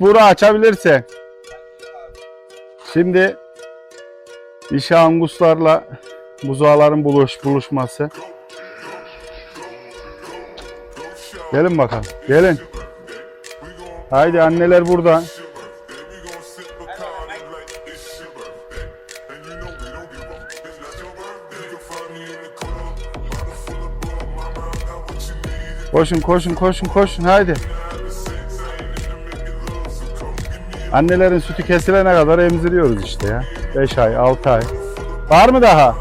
Bura açabilirse. Şimdi dişi anguslarla buzağların buluş, buluşması. Gelin bakalım. Gelin. Haydi anneler burada. Koşun koşun koşun koşun haydi. Annelerin sütü kesilene kadar emziriyoruz işte ya. 5 ay 6 ay. Var mı daha?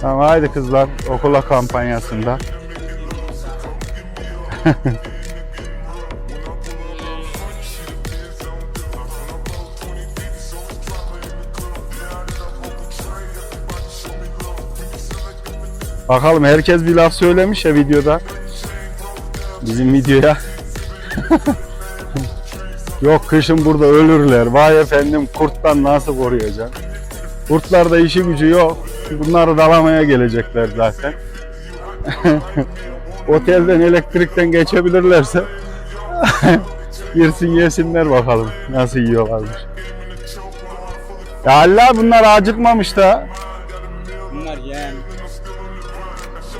Tamam haydi kızlar okula kampanyasında. Bakalım herkes bir laf söylemiş ya videoda. Bizim videoya. Yok kışın burada ölürler. Vay efendim kurttan nasıl koruyacaksın? Kurtlarda işi gücü yok. Bunları dalamaya gelecekler zaten. Otelden elektrikten geçebilirlerse girsin yesinler bakalım nasıl yiyorlarmış. Ya Allah bunlar acıkmamış da. Bunlar.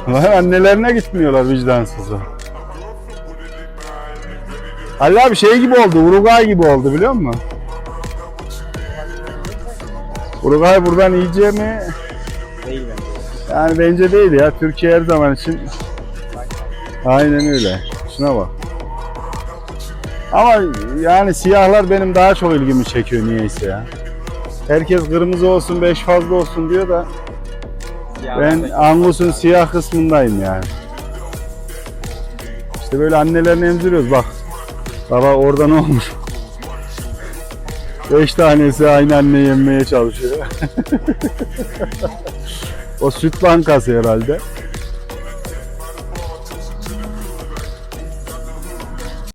Lan annelerine gitmiyorlar vicdansızlar. Ali abi şey gibi oldu, Uruguay gibi oldu biliyor musun? Uruguay buradan iyice mi? Değil bence. Yani bence değil ya. Türkiye her zaman için aynen öyle. Şuna bak. Ama yani siyahlar benim daha çok ilgimi çekiyor niyeyse ya. Herkes kırmızı olsun, beş fazla olsun diyor da ben Angus'un siyah kısmındayım yani. İşte böyle annelerini emziriyoruz bak. Baba orada ne olmuş? Beş tanesi aynı anneyi yemmeye çalışıyor. o süt bankası herhalde.